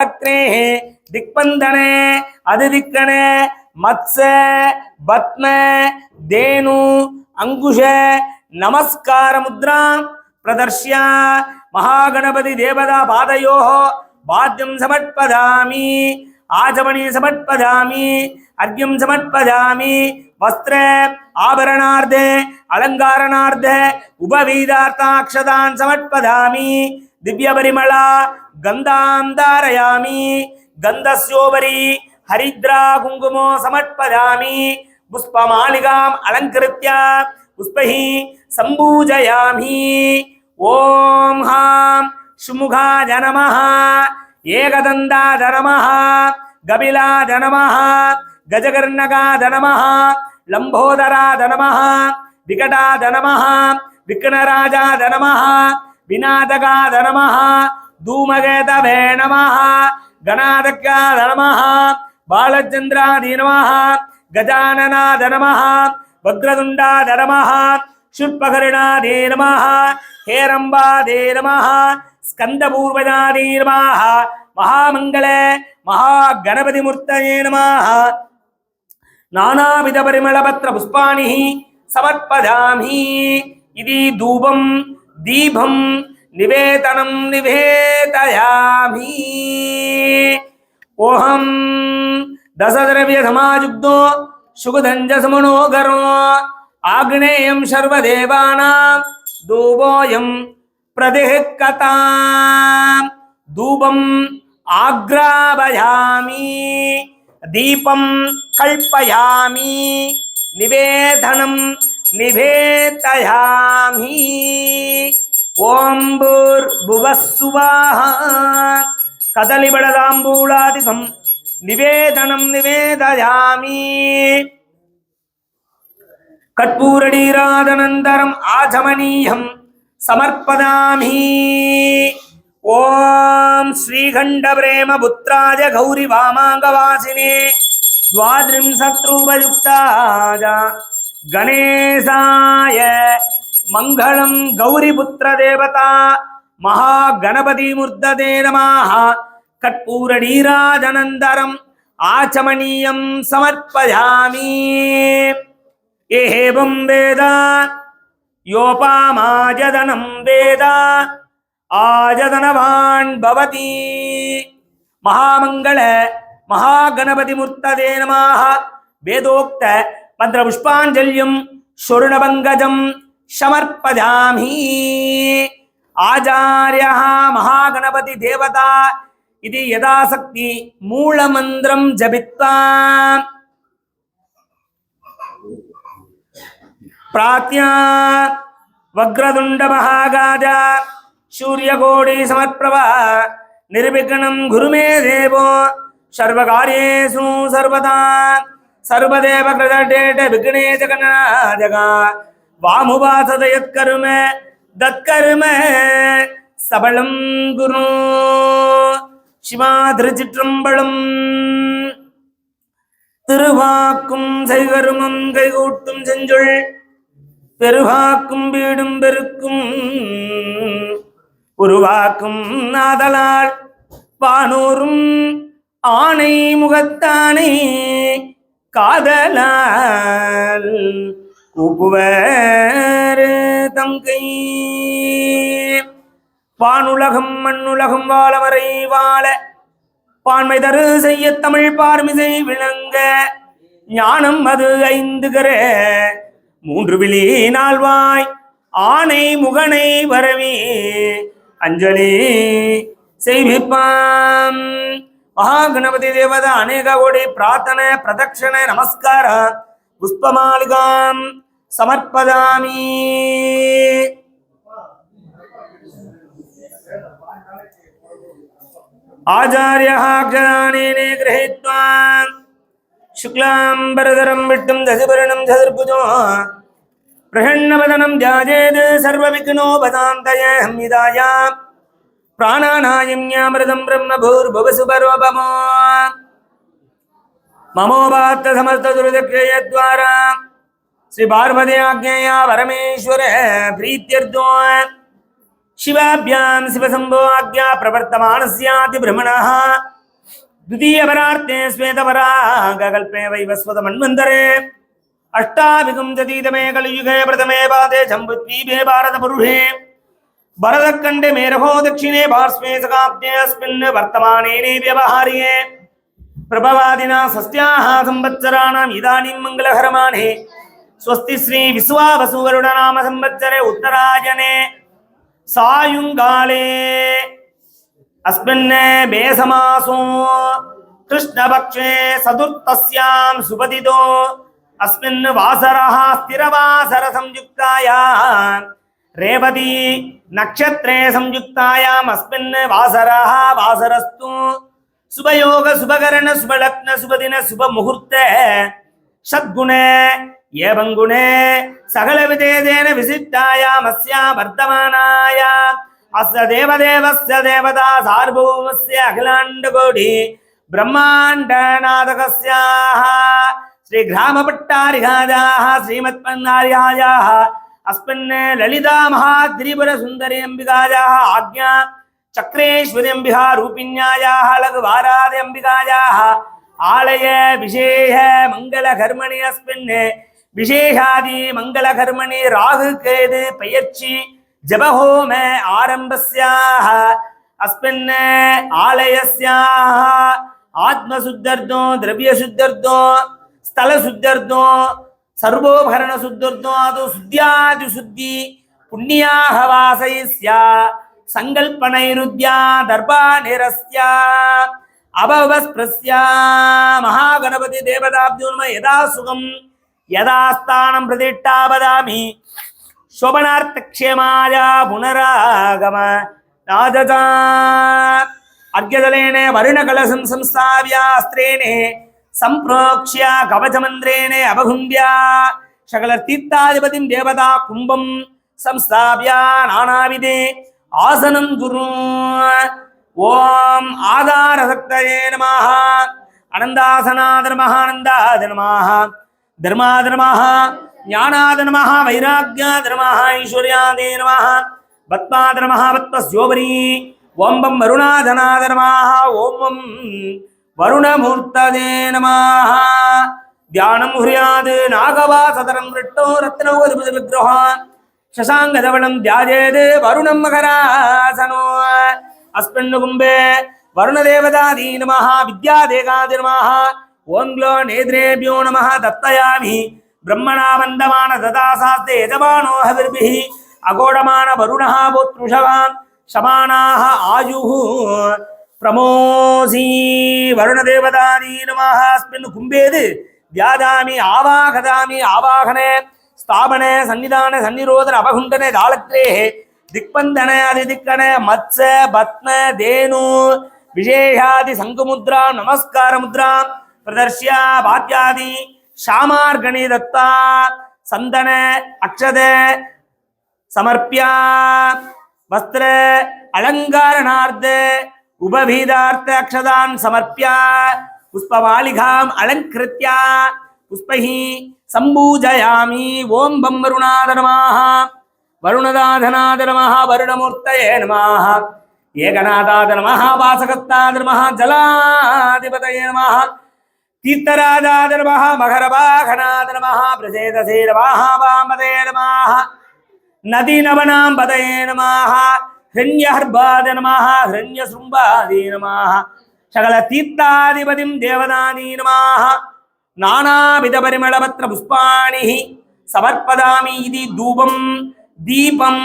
பத்ரே திக்பந்தனே அதிதிக்கன மத்ச பத்ம தேனு அங்குஷ நமஸ்கார முத்ராம் பிரதர்ஷ்யா மகாகணபதி தேவதா பாதையோ பாத்தியம் சமர்ப்பதாமி ஆஜமணி சமர்ப்பதாமி அர்க்கியம் சமர்ப்பதாமி வஸ்திர ஆபரணார்த்த அலங்காரணார்த்த உபவீதார்த்தாட்சதான் சமர்ப்பதாமி திவ்ய பரிமளா गन्धां धारयामि, गन्धस्योपरि हरिद्रा कुङ्कुमो समर्पयामि। पुष्पमालिकाम् अलङ्कृत्य पुष्पैः सम्पूजयामि। ॐ हाँ सुमुखाय जनमः एकदन्ताय जनमः गबिला जनमः गजकर्णकाय जनमः लंबोदरा जनमः विकटा जनमः विघ्नराजाय जनमः विनादकाय जनमः தூமகேதவே நம கணாதக்காத நம பாலச்சந்திராதி நம கஜானநாத நம வக்ரதுண்டாத நம ஷுட்பகருணாதே நம ஹேரம்பாதே நம ஸ்கந்தபூர்வஜாதே நம மகாமங்கள மகா கணபதி மூர்த்தயே நம நானாவித பரிமளபத்திர புஷ்பாணி சமர்ப்பதாமி இது தூபம் தீபம் निवेतनं निवेदयामि। ओहं दशद्रव्यसमायुग्धो सुगधञ्जसमनोघरो आग्नेयं सर्वदेवानां दूबोऽयं प्रतिहकता धूपम् आग्राभयामि। दीपम कल्पयामी। निवेदनम निवेदयामि। ஓம்பூர் புவசுவாஹா கதலிபடலாம்பூலாதிகம் நிவேதனம் நிவேதயாமி. கட்பூரடீராதனந்தரம் ஆஜமனீயம். சமர்ப்பதாமி. ஓம் ஸ்ரீகண்ட பிரேம புத்திராஜ கௌரி வாமாங்கவாசினே द्वाद्रिंशत्रुपयुक्ताय गणेशाय மங்களம் கௌரி புத்திர தேவதா மகா கணபதி முர்ததே நமாக கற்பூர நீராஜனந்தரம் ஆச்சமணீயம் சமர்ப்பயாமி. ஏவம் வேத யோபாமாஜதனம் வேத ஆஜதனவான் பவதி. மகாமங்கள மகா கணபதி முர்த்ததே நமாக வேதோக்த மந்திர புஷ்பாஞ்சல்யம் சொருணபங்கஜம் சமர்ப்பதாமி ஆச்சாரியா மகாகணபதி தேவதா இது யதாசக்தி மூலமந்திரம் ஜபித்வா பிராத்யா வக்ரதுண்ட மகாகாஜா சூரியகோடி சமர்ப்பிரபா நிர்விக்னம் குருமே தேவோ சர்வகாரியேசு சர்வதா சர்வதேவ கிருதேட விக்னேஜ வாமுபாசதயத்கரும தற்கரும சபளம் குரு. சிவா திருச்சிற்றம்பலம் திருவாக்கும் செய்கருமம் கைகூட்டும் செஞ்சொல். பெருவாக்கும் வீடும் பெருக்கும். உருவாக்கும் நாதலால் வானோரும் ஆணை முகத்தானை காதலால் கூப்புவர் தங்கை வானுலகம் மண்ணுலகம் வாழவரை வாழ. பான்மை தரு செய்ய தமிழ் பார்மிசை விளங்க. ஞானம் அது ஐந்துகர மூன்று விழி நாள்வாய். ஆனை முகனை வரவி. அஞ்சலி செய்விப்பாம். மகாகணபதி தேவத அநேக கோடி பிரார்த்தனை பிரதட்சணை நமஸ்கார புஷ்பமாலிகாம் சமர்ப்பதாமி आचार्यः अक्षराणीने गृहीत्वा शुक्लाम्बरधरं विष्णुं दशपर्णं चतुर्भुजो प्रसन्नवदनं ध्याजेत् सर्वविघ्नोपदान्तय संविदाय प्राणानायम्यामृतं ब्रह्मभूर्भुवसुपरोपमो ममोपात्तसमस्तदुर्दक्षयद्वारा श्रीपार्वती आज्ञया परमेश्वर प्रीत्यर्थो शिवाभ्यां शिवशम्भो आज्ञा प्रवर्तमानस्याति भ्रमणः द्वितीयपरार्थे श्वेतपरागकल्पे वैवस्वतमन्वन्तरे अष्टाभिगुंसतीतमे कलियुगे प्रथमे पादे जम्बुद्वीपे भारतपुरुषे भरतखण्डे मेरभो दक्षिणे पार्श्वे सकाब्दे अस्मिन् वर्तमानेने व्यवहार्ये प्रभवादिना षष्ट्याः संवत्सराणाम् इदानीं मङ्गलहरमाणे स्वस्ति श्री विश्वावसुवरुणनाम संवत्सरे उत्तरायणे सायुङ्काले अस्मिन् बेसमासो कृष्णपक्षे चतुर्थस्यां सुपतितो अस्मिन् वासरः स्थिरवासरसंयुक्तायां रेवती नक्षत्रे संयुक्तायाम् अस्मिन् वासरः वासरस्तु शुभयोग शुभकरण शुभलग्न शुभदिन शुभमुहूर्त ஏவங்குணே சகல விஜயதேன விசிட்டாயாம் அஸ்யா வர்த்தமானாயா. அஸ்ய தேவதேவஸ்ய தேவதா சார்பூமஸ்ய அகிலாண்ட கோடி பிரம்மாண்டநாதகஸ்யாஹ. ஸ்ரீ கிராமபட்டாரிகாஜாஹ ஸ்ரீமத் பன்னாரியாஜாஹ அஸ்மின் லலிதா மகாத்ரிபுர சுந்தரி அம்பிகாஜாஹ ஆக்ஞா. சக்ரேஸ்வரி அம்பிகா ரூபிண்யாஜாஹ லகுவாராதி அம்பிகாஜாஹ ஆலய விசேஷ மங்கள கர்மணி அஸ்மின் விசேஷாதி மங்களகர்மணி ராகு கேது பெயர்ச்சி ஜபஹோம ஆரம்பஸ்யாக அஸ்மின் ஆலயஸ்யாக ஆத்மசுத்தர்த்தம் திரவியசுத்தர்த்தம் ஸ்தலசுத்தர்த்தம் சர்வோபரண சுத்தர்த்தம் அது சுத்தியாதி சுத்தி புண்ணியாக வாசயிஸ்யா சங்கல்பனைருத்யா தர்பா நிரஸ்யா அபவஸ்பிரஸ்யா மகாகணபதி தேவதாப்தியோன்ம யதா சுகம்? யதாஸ்தானம் பிரதிஷ்டாபதாமி சோபனார்த்தக்ஷேமாய புனராகம ராஜதா அர்கதலேனே வருணகலசம் சம்ஸ்தாவியாஸ்திரேனே சம்பிரோக்ஷிய கவச்சமந்திரேனே அபகுந்தியா சகலர் தீர்த்தாதிபதிம் தேவதா கும்பம் சம்ஸ்தாபியா நானாவிதே ஆசனம் குரு ஓம் ஆதாரசக்தயே நமாக அனந்தாசனாதர் மகானந்தாதர் மகா தர்மாதர்மாக ஞானாதர்மாக வைராக்கியாதர்மாக ஐஸ்வர்யாதேர்மாக பத்மாதர்மாக பத்மஸ்யோபரி ஓம்பம் வருணாதனாதர்மாக ஓம்பம் வருணமூர்த்ததே நமாக தியானம் ஹுரியாது நாகவா சதரம் ரிட்டோ ரத்னோதி விக்கிரகான் சசாங்கதவனம் தியாஜேது வருணம் மகராசனோ அஸ்மின் கும்பே வருணதேவதாதீ நம வித்யாதேகாதி நமாக ஓங்லோ நேத்ரேபியோ நம தத்தயாமி. பிரம்மணா வந்தமான ததாசாஸ்தே எஜமானோ ஹவிர்பிஹி. அகோடமான வருணா புத்ருஷவான். சமானாக ஆயுஹு. பிரமோசி வருணதேவதானீ நமாக அஸ்மின் கும்பேது. வியாதாமி ஆவாகதாமி ஆவாகனே. ஸ்தாபனே சன்னிதான சன்னிரோதன அபகுண்டனே தாளத்ரே. திக்பந்தன அதிதிக்கண மத்ச பத்ம தேனு. விசேஷாதி சங்குமுத்ரா நமஸ்கார முத்ரா பிரதர்ஷ்யா பாத்யாதி ஷாமார்கணி தத்தா சந்தன அக்ஷத சமர்ப்பியா வஸ்திர அலங்காரணார்த்த உபபீதார்த்த அக்ஷதான் சமர்ப்பியா புஷ்பமாளிகாம் அலங்கிருத்தியா புஷ்பஹி சம்பூஜயாமி ஓம் பம் வருணாத நமாக வருணதாதநாத நமः வருணமூர்த்தயே நமः ஏகநாதாத நமः வாசகத்தாத ஜலாதிபதயே நமः தீர்த்தராஜாத நம மகரவாகநாத நம பிரசேதசே நமாக வாமதே நமாக நதி நவனாம் பதயே நமாக ஹிரண்யஹர்பாத நமாக ஹிரண்யசும்பாதி நமாக சகல தீர்த்தாதிபதிம் தேவதானீ நமாக நானாவித பரிமளபத்திர புஷ்பாணி சமர்ப்பதாமி இது தூபம் தீபம்